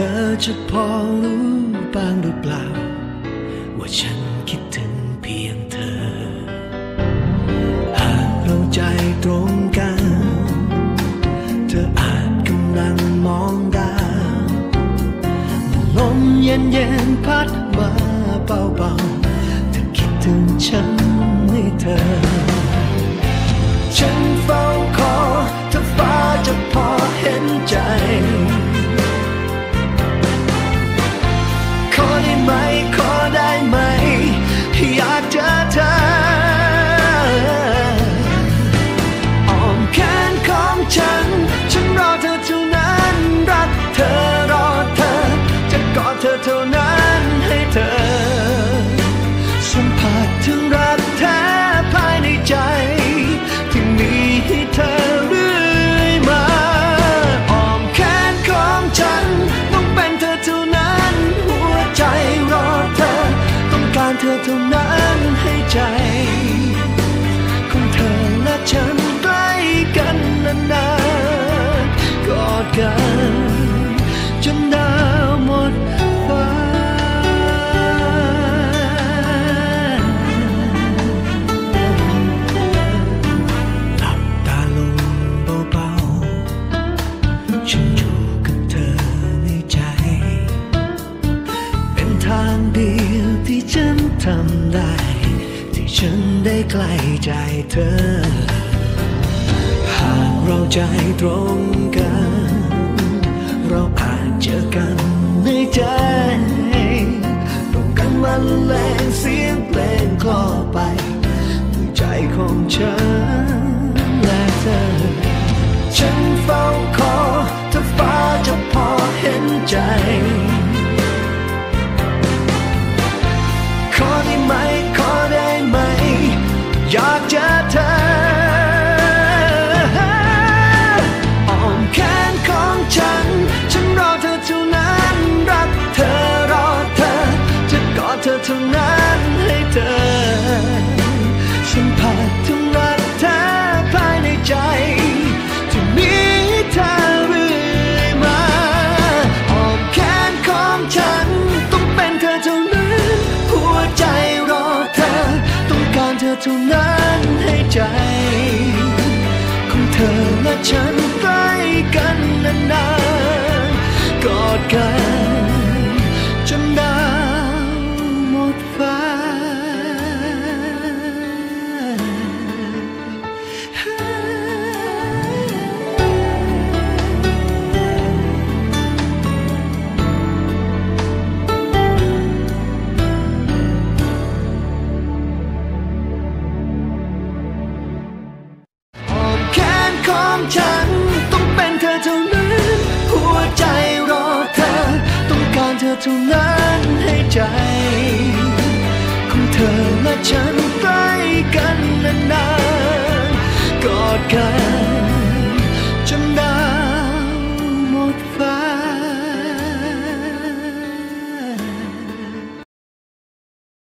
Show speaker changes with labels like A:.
A: ธอจะพอรู้บ้างหรือเปล่า ว่าฉันคิดถึงเพียงเธอ หากเราใจตรงกัน เธออาจกำลังมองดาวลมเย็นๆพัดมาเบาๆเธอคิดถึงฉันไห้เธอ ทำได้ ที่ฉันได้ใกล้ใจเธอ หากเราใจตรงกัน เราอาจเจอกันในใจ ตรงกันมันแรงเสียงเพลงคลอไป ใจของฉันและเธอ ฉันเฝ้าขอถ้าฟ้าจะพอเห็นใจ เท่านั้นให้ใจ ของเธอและฉัน เท่านั้นให้ใจ ของเธอและฉัน